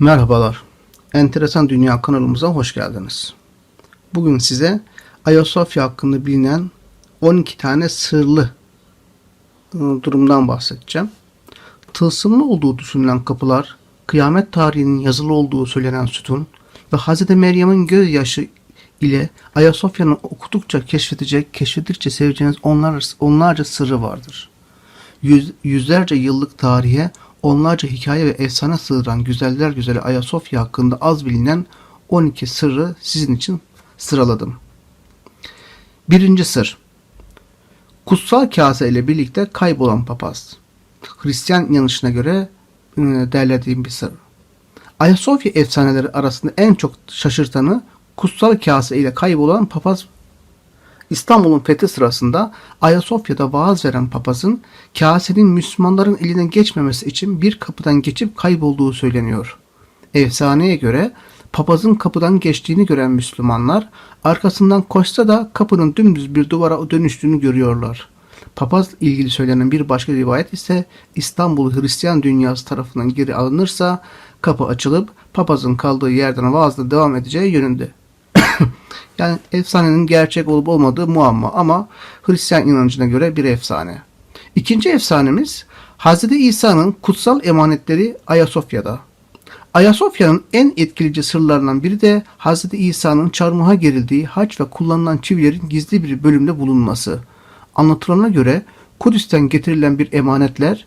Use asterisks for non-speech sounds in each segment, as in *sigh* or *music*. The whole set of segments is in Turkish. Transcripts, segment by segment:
Merhabalar. Enteresan Dünya kanalımıza hoş geldiniz. Bugün size Ayasofya hakkında bilinen 12 tane sırlı ıı, durumdan bahsedeceğim. Tılsımlı olduğu düşünülen kapılar, kıyamet tarihinin yazılı olduğu söylenen sütun ve Hz. Meryem'in gözyaşı ile Ayasofya'nın okudukça keşfedecek, keşfedikçe seveceğiniz onlarca, onlarca sırrı vardır. Yüz, yüzlerce yıllık tarihe onlarca hikaye ve efsane sığdıran güzeller güzeli Ayasofya hakkında az bilinen 12 sırrı sizin için sıraladım. Birinci sır. Kutsal kase ile birlikte kaybolan papaz. Hristiyan inanışına göre e, derlediğim bir sır. Ayasofya efsaneleri arasında en çok şaşırtanı kutsal kase ile kaybolan papaz İstanbul'un fethi sırasında Ayasofya'da vaaz veren papazın kasenin Müslümanların eline geçmemesi için bir kapıdan geçip kaybolduğu söyleniyor. Efsaneye göre papazın kapıdan geçtiğini gören Müslümanlar arkasından koşsa da kapının dümdüz bir duvara dönüştüğünü görüyorlar. Papaz ilgili söylenen bir başka rivayet ise İstanbul Hristiyan dünyası tarafından geri alınırsa kapı açılıp papazın kaldığı yerden vaazda devam edeceği yönünde. *laughs* Yani efsanenin gerçek olup olmadığı muamma ama Hristiyan inancına göre bir efsane. İkinci efsanemiz Hz. İsa'nın kutsal emanetleri Ayasofya'da. Ayasofya'nın en etkileyici sırlarından biri de Hz. İsa'nın çarmıha gerildiği haç ve kullanılan çivilerin gizli bir bölümde bulunması. Anlatılana göre Kudüs'ten getirilen bir emanetler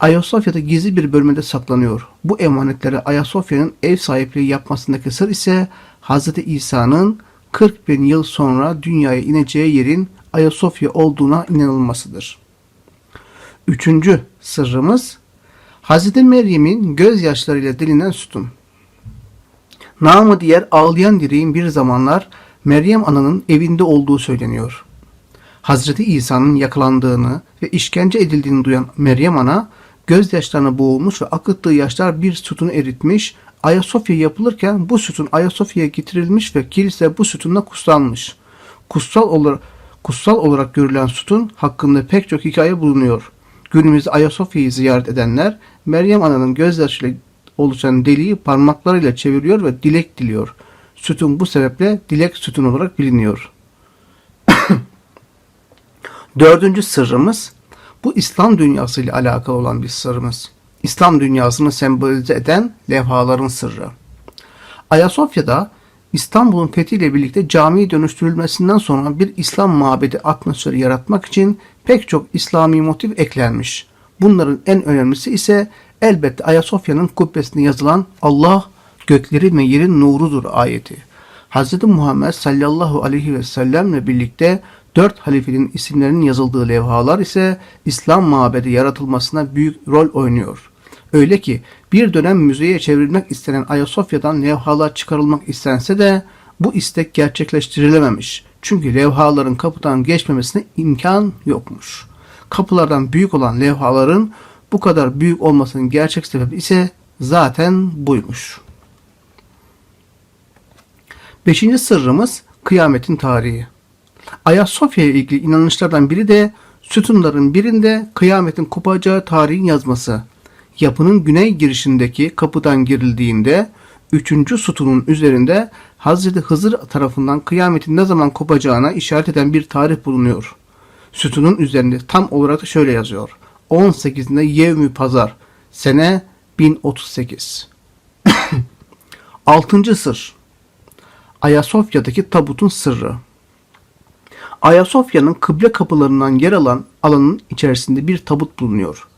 Ayasofya'da gizli bir bölmede saklanıyor. Bu emanetlere Ayasofya'nın ev sahipliği yapmasındaki sır ise Hz. İsa'nın 40 bin yıl sonra dünyaya ineceği yerin Ayasofya olduğuna inanılmasıdır. Üçüncü sırrımız Hz. Meryem'in gözyaşlarıyla dilinen sütun. Namı diğer ağlayan direğin bir zamanlar Meryem ananın evinde olduğu söyleniyor. Hazreti İsa'nın yakalandığını ve işkence edildiğini duyan Meryem ana gözyaşlarına boğulmuş ve akıttığı yaşlar bir sütunu eritmiş. Ayasofya yapılırken bu sütun Ayasofya'ya getirilmiş ve kilise bu sütunla kutsanmış. Kutsal olarak, kutsal olarak görülen sütun hakkında pek çok hikaye bulunuyor. Günümüzde Ayasofya'yı ziyaret edenler Meryem Ana'nın gözyaşıyla oluşan deliği parmaklarıyla çeviriyor ve dilek diliyor. Sütun bu sebeple dilek sütun olarak biliniyor. *coughs* Dördüncü sırrımız bu İslam dünyası ile alakalı olan bir sırrımız. İslam dünyasını sembolize eden levhaların sırrı. Ayasofya'da İstanbul'un fethiyle birlikte camiye dönüştürülmesinden sonra bir İslam mabedi atmosferi yaratmak için pek çok İslami motif eklenmiş. Bunların en önemlisi ise elbette Ayasofya'nın kubbesine yazılan Allah göklerin ve yerin nurudur ayeti. Hz. Muhammed sallallahu aleyhi ve sellemle birlikte dört halifenin isimlerinin yazıldığı levhalar ise İslam mabedi yaratılmasına büyük rol oynuyor. Öyle ki bir dönem müzeye çevrilmek istenen Ayasofya'dan levhalar çıkarılmak istense de bu istek gerçekleştirilememiş. Çünkü levhaların kapıdan geçmemesine imkan yokmuş. Kapılardan büyük olan levhaların bu kadar büyük olmasının gerçek sebebi ise zaten buymuş. Beşinci sırrımız kıyametin tarihi. Ayasofya ile ilgili inanışlardan biri de sütunların birinde kıyametin kopacağı tarihin yazması. Yapının güney girişindeki kapıdan girildiğinde üçüncü sütunun üzerinde Hazreti Hızır tarafından kıyametin ne zaman kopacağına işaret eden bir tarih bulunuyor. Sütunun üzerinde tam olarak şöyle yazıyor. 18'inde Yevmi Pazar, sene 1038. *coughs* Altıncı sır. Ayasofya'daki tabutun sırrı. Ayasofya'nın kıble kapılarından yer alan alanın içerisinde bir tabut bulunuyor.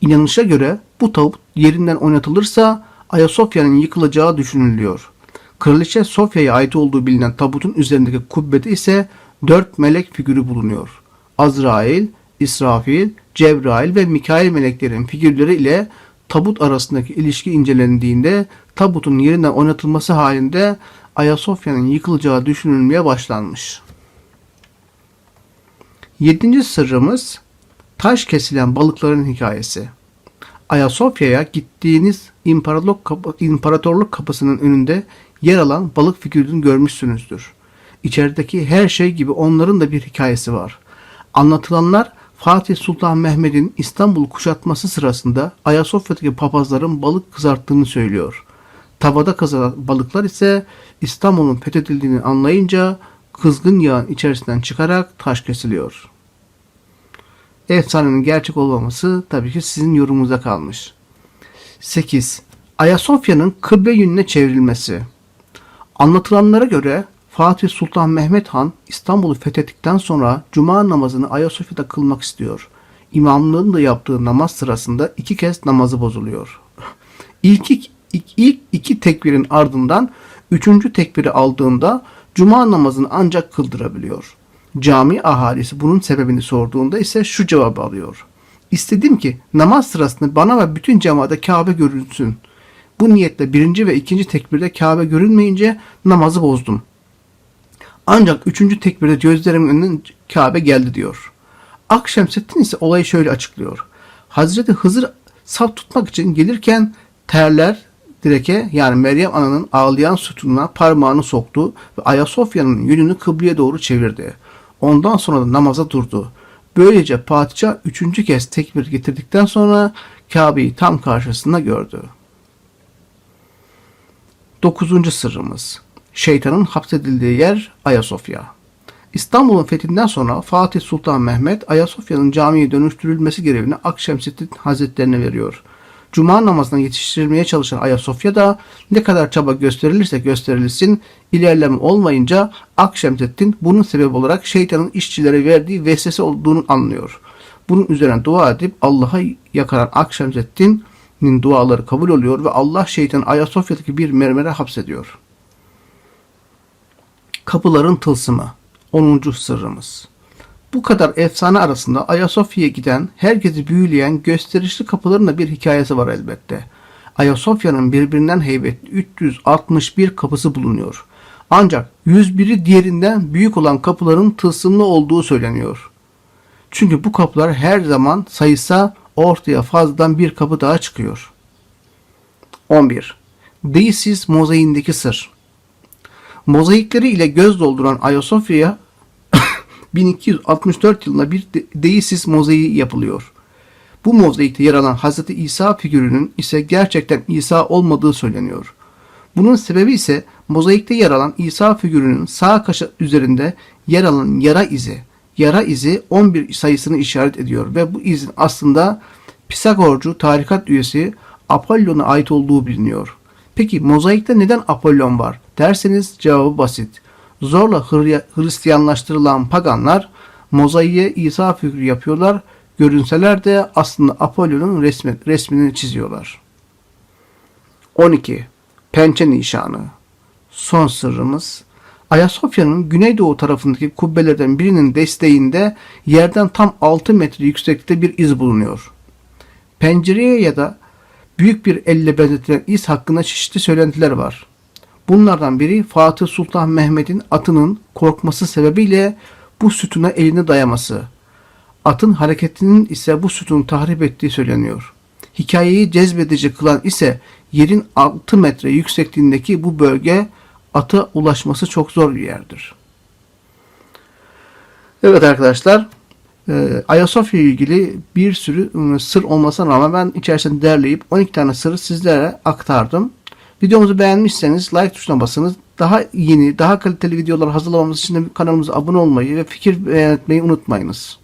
İnanışa göre bu tabut yerinden oynatılırsa Ayasofya'nın yıkılacağı düşünülüyor. Kraliçe Sofya'ya ait olduğu bilinen tabutun üzerindeki kubbede ise dört melek figürü bulunuyor. Azrail, İsrafil, Cebrail ve Mikail meleklerin figürleri ile tabut arasındaki ilişki incelendiğinde tabutun yerinden oynatılması halinde Ayasofya'nın yıkılacağı düşünülmeye başlanmış. Yedinci sırrımız taş kesilen balıkların hikayesi. Ayasofya'ya gittiğiniz imparatorluk, kapı, imparatorluk kapısının önünde yer alan balık figürünü görmüşsünüzdür. İçerideki her şey gibi onların da bir hikayesi var. Anlatılanlar Fatih Sultan Mehmet'in İstanbul kuşatması sırasında Ayasofya'daki papazların balık kızarttığını söylüyor. Tavada kazanan balıklar ise İstanbul'un fethedildiğini anlayınca kızgın yağın içerisinden çıkarak taş kesiliyor. Efsanenin gerçek olmaması tabii ki sizin yorumunuza kalmış. 8. Ayasofya'nın kıble yönüne çevrilmesi. Anlatılanlara göre Fatih Sultan Mehmet Han İstanbul'u fethettikten sonra cuma namazını Ayasofya'da kılmak istiyor. İmamlığını da yaptığı namaz sırasında iki kez namazı bozuluyor. İlk, ilk, ilk iki tekbirin ardından üçüncü tekbiri aldığında cuma namazını ancak kıldırabiliyor. Cami ahalisi bunun sebebini sorduğunda ise şu cevabı alıyor. İstedim ki namaz sırasında bana ve bütün cemaate Kabe görünsün. Bu niyetle birinci ve ikinci tekbirde Kabe görünmeyince namazı bozdum. Ancak üçüncü tekbirde gözlerimin önüne Kabe geldi diyor. Akşemseddin ise olayı şöyle açıklıyor. Hazreti Hızır saf tutmak için gelirken terler direke yani Meryem Ana'nın ağlayan sütununa parmağını soktu ve Ayasofya'nın yönünü kıbleye doğru çevirdi. Ondan sonra da namaza durdu. Böylece padişah üçüncü kez tekbir getirdikten sonra Kabe'yi tam karşısında gördü. Dokuzuncu sırrımız. Şeytanın hapsedildiği yer Ayasofya. İstanbul'un fethinden sonra Fatih Sultan Mehmet Ayasofya'nın camiye dönüştürülmesi görevini Akşemseddin Hazretlerine veriyor. Cuma namazına yetiştirilmeye çalışan Ayasofya da ne kadar çaba gösterilirse gösterilsin ilerleme olmayınca Akşemseddin bunun sebep olarak şeytanın işçilere verdiği vesvese olduğunu anlıyor. Bunun üzerine dua edip Allah'a yakaran Akşemseddin'in duaları kabul oluyor ve Allah şeytanı Ayasofya'daki bir mermere hapsediyor. Kapıların tılsımı 10. sırrımız. Bu kadar efsane arasında Ayasofya'ya giden, herkesi büyüleyen gösterişli kapıların da bir hikayesi var elbette. Ayasofya'nın birbirinden heybetli 361 kapısı bulunuyor. Ancak 101'i diğerinden büyük olan kapıların tılsımlı olduğu söyleniyor. Çünkü bu kapılar her zaman sayısa ortaya fazladan bir kapı daha çıkıyor. 11. Deisis mozaiğindeki sır. Mozaikleri ile göz dolduran Ayasofya'ya 1264 yılında bir Deisis mozaiği yapılıyor. Bu mozaikte yer alan Hz. İsa figürünün ise gerçekten İsa olmadığı söyleniyor. Bunun sebebi ise mozaikte yer alan İsa figürünün sağ kaşı üzerinde yer alan yara izi. Yara izi 11 sayısını işaret ediyor ve bu izin aslında Pisagorcu tarikat üyesi Apollon'a ait olduğu biliniyor. Peki mozaikte neden Apollon var derseniz cevabı basit zorla Hristiyanlaştırılan paganlar mozaiğe İsa figürü yapıyorlar. Görünseler de aslında Apollon'un resmi, resmini çiziyorlar. 12. Pençe nişanı. Son sırrımız Ayasofya'nın güneydoğu tarafındaki kubbelerden birinin desteğinde yerden tam 6 metre yükseklikte bir iz bulunuyor. Pencereye ya da büyük bir elle benzetilen iz hakkında çeşitli söylentiler var. Bunlardan biri Fatih Sultan Mehmet'in atının korkması sebebiyle bu sütuna elini dayaması. Atın hareketinin ise bu sütunu tahrip ettiği söyleniyor. Hikayeyi cezbedici kılan ise yerin 6 metre yüksekliğindeki bu bölge ata ulaşması çok zor bir yerdir. Evet arkadaşlar e, Ayasofya ilgili bir sürü ıı, sır olmasına rağmen ben içerisinde derleyip 12 tane sırrı sizlere aktardım. Videomuzu beğenmişseniz like tuşuna basınız. Daha yeni, daha kaliteli videolar hazırlamamız için de kanalımıza abone olmayı ve fikir beğenmeyi unutmayınız.